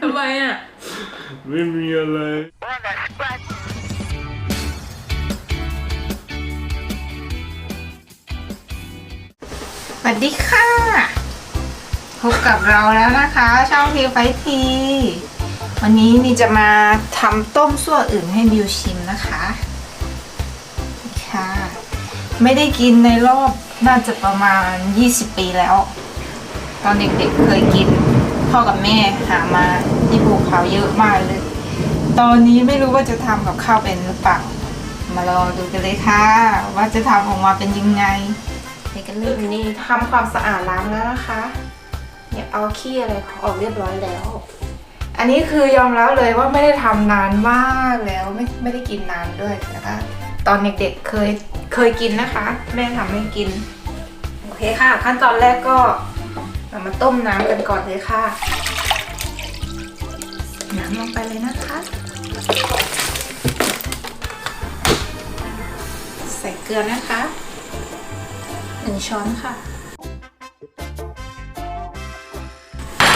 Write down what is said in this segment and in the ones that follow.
ทำไมอะ ไม่มีอะไรสวัสดีค่ะ พบกับเราแล้วนะคะ ช่องพีไฟที วันนี้นี่จะมาทำต้มซั่วอึ่งให้บิวชิมนะคะค่ะ ไม่ได้กินในรอบน่าจะประมาณ 20 ปีแล้วต อนเด็กๆเคยกินพ่อกับแม่หามาที่ภูเขาเยอะมากเลย ตอนนี้ไม่รู้ว่าจะทำกับข้าวเป็นหรือเปล่ามาลองดูกันเลยค่ะ ว่าจะทำออกมาเป็นยังไงไปกันเลยนี่ทำความสะอาดล้างแล้วนะคะเนี่ยเอาขี้อะไรออกเรียบร้อยแล้ว อันนี้คือยอมรับเลยว่าไม่ได้ทำนานมากแล้วไม่ไม่ได้กินนานด้วยแต่ก็ตอนเด็กๆเคยเคยกินนะคะ แม่ทำให้กินโอเคค่ะ ขั้นตอนแรกก็ เรามาต้มน้ำกันก่อนเลยค่ะ น้ำลงไปเลยนะคะ ใส่เกลือนะคะหนึ่งช้อนค่ะ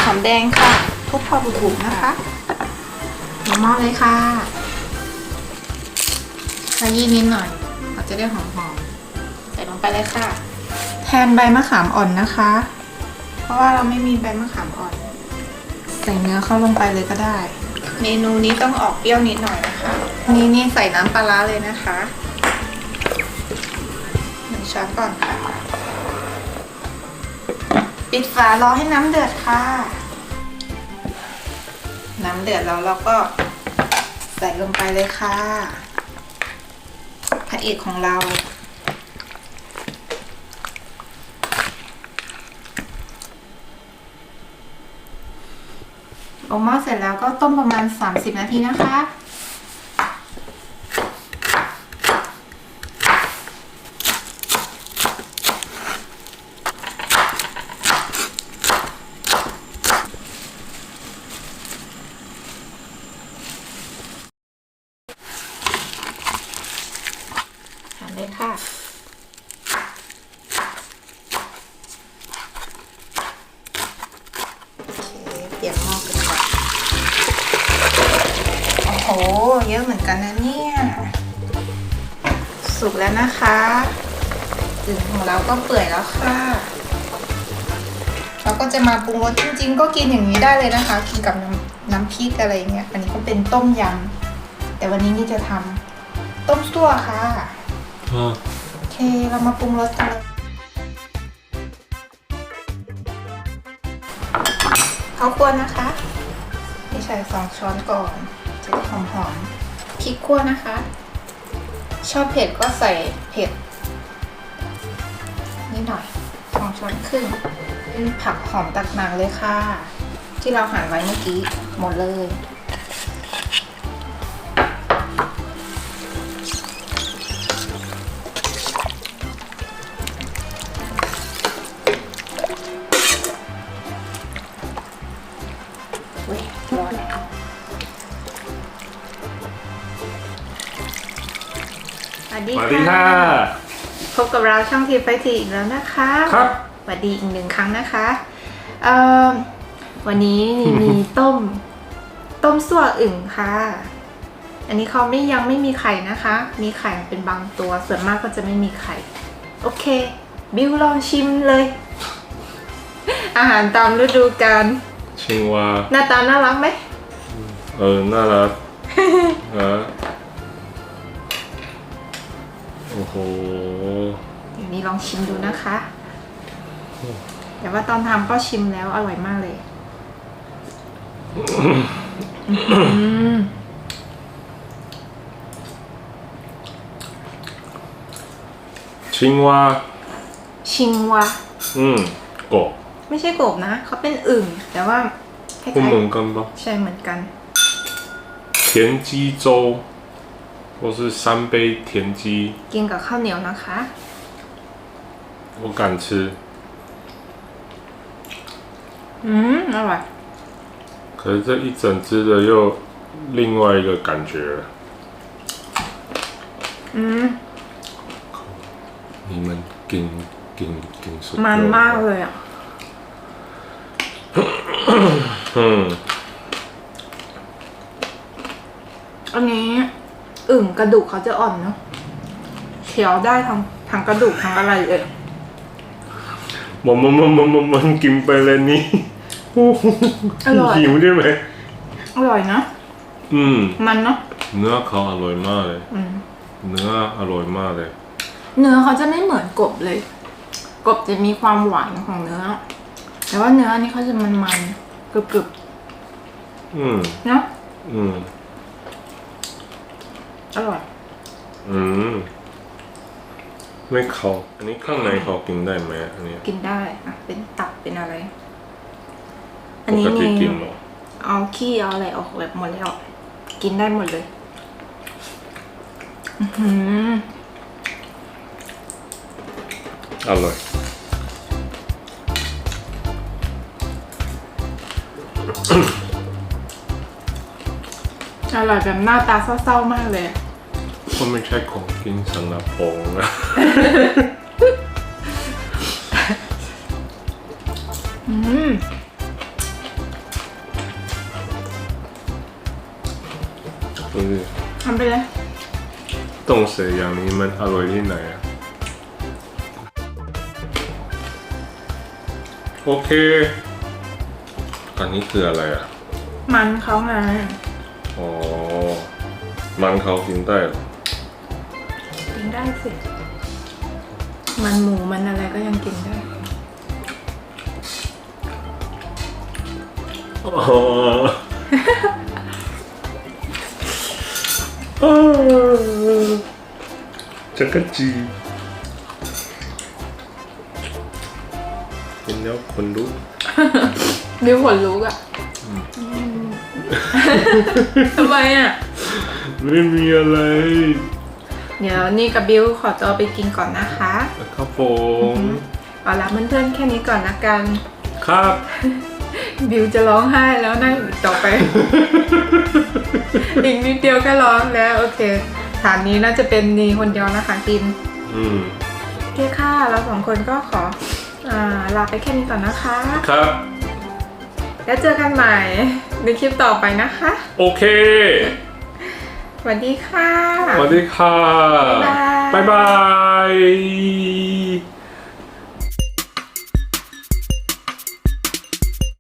หอมแดงค่ะ ทุบพอถูกๆนะคะลงหม้อเลยค่ะขยี้นิดหน่อยเราจะได้หอมๆ ใส่ลงไปเลยค่ะ แทนใบมะขามอ่อนนะคะ ราะว่าเราไม่มีใบมะขามอ่อน ใส่เนื้อเข้าลงไปเลยก็ได้ เมนูนี้ต้องออกเปรี้ยวนิดหน่อยนะคะนี่นี่ใส่น้ำปลาร้าเลยนะคะหนึ่งช้อนก่อนค่ะ ปิดฝารอให้น้ำเดือดค่ะ น้ำเดือดแล้วเราก็ใส่ลงไปเลยค่ะพระเอกของเรา ลงหม้อเสร็จแล้วก็ต้มประมาณ 30 นาทีนะคะ ทานเลยค่ะ โอเค เตรียมหม้อกันก่อน โอ้โห เยอะเหมือนกันนะเนี่ย สุกแล้วนะคะอึ่งของเราก็เปื่อยแล้วค่ะ เราก็จะมาปรุงรสจริง ๆ ก็กินอย่างนี้ได้เลยนะคะ กินกับน้ำน้ำพริกอะไรเงี้ย อันนี้ก็เป็นต้มยำ แต่วันนี้นี่จะทำต้มซั่วค่ะอ่าโอเค เรามาปรุงรสกันเลยข้าวคั่วนะคะ นี่ใส่สองช้อนก่อน จะได้หอมๆ พริกขั่วนะคะ ชอบเผ็ดก็ใส่เผ็ดนิดหน่อยสองช้อนครึ่งเป็นผักหอมตักนางเลยค่ะ ที่เราหั่นไว้เมื่อกี้หมดเลย สวัสดีค่ะ พบกับเราช่องทีไฟทีอีกแล้วนะคะครับ สวัสดีอีกหนึ่งครั้งนะคะเอ่อวันนี้มีต้ม ต้มสั่วอึ่งค่ะ อันนี้เขาไม่ยังไม่มีไข่นะคะ มีไข่เป็นบางตัวส่วนมากก็จะไม่มีไข่ โอเค บิวลองชิมเลย อาหารตามฤดูกาลชิงว่าหน้าตาน่ารักไหมเออน่ารักนอ อ้โหเดี๋ยวนี้ลองชิมดูนะคะแต่ว่าตอนทำก็ชิมแล้วอร่อยมากเลยชิงวาชิงวะอืมกบไม่ใช่กบนะเขาเป็นอึ่งแต่ว่าคล้าคุ้มยเหมือนกันปะๆใช่เหมือนกัน เทียนจีโจ 或是三杯田鸡， กินกับข้าวเหนียวนะคะ 我敢吃。 อืม อร่อย 可是这一整只的又另外一个感觉了。 อืม 你们给给给说 มันมากเลยอ่ะ อืม อันนี้ อึ่งกระดูกเขาจะอ่อนเนาะเคี้ยวได้ทั้งทั้งกระดูกทั้งอะไรเลย มันมันมันมันมันมันกินไปเลยนี่อร่อย หิวได้ไหมอร่อยนะอืม มันเนาะเนื้อเขาอร่อยมากเลย อืม เนื้ออร่อยมากเลย เนื้อเขาจะไม่เหมือนกบเลย กบจะมีความหวานของเนื้อ แต่ว่าเนื้อนี่เขาจะมันๆกรึบอืมๆเนาะอืม อร่อย อืม ไม่เขาอันนี้ข้างในเขากินได้ไหมอันนี้กินได้อะเป็นตับเป็นอะไร อัปนนี้กตินี่กินเหรอเอาขี้เอาอะไรออกแบบหมดแล้ว กินได้หมดเลย อื้อหืออร่อย อร่อยแบบหน้าตาเศร้าๆมากเลย ก็ไม่ใช่ของกินสำหรับผมนะ อืมดูดิทำไปเลย ต้องเสียอย่างนี้มันอร่อยที่ไหนอะโอเค อันนี้คืออะไรอะ มันเขาไง อ๋อ มันเขากินได้เหรอกิ นได้สิ มันหมูมันอะไรก็ยังกินได้อ๋ออ่าจักรจีเป็นแล้วคนรู้ดิวขนลุกอะทำไมอะไม่มีอะไร เดี๋ยวนี่กับบิวขอตัวไปกินก่อนนะคะครับผมเอาละเพื่อนๆแค่นี้ก่อนนะกัน ครับ บิวจะร้องไห้แล้วนั่งอีกต่อไป อีกนิดเดียวก็ร้องแล้ว โอเคฐานนี้น่าจะเป็นนีคนเดียวนะคะกิน อืมโอเคค่ะ เราสองคนก็ขออ่าลาไปแค่นี้ก่อนนะคะ ครับ แล้วเจอกันใหม่ในคลิปต่อไปนะคะ โอเค สวัสดีค่ะ สวัสดีค่ะ บ๊ายบายบ๊ายบาย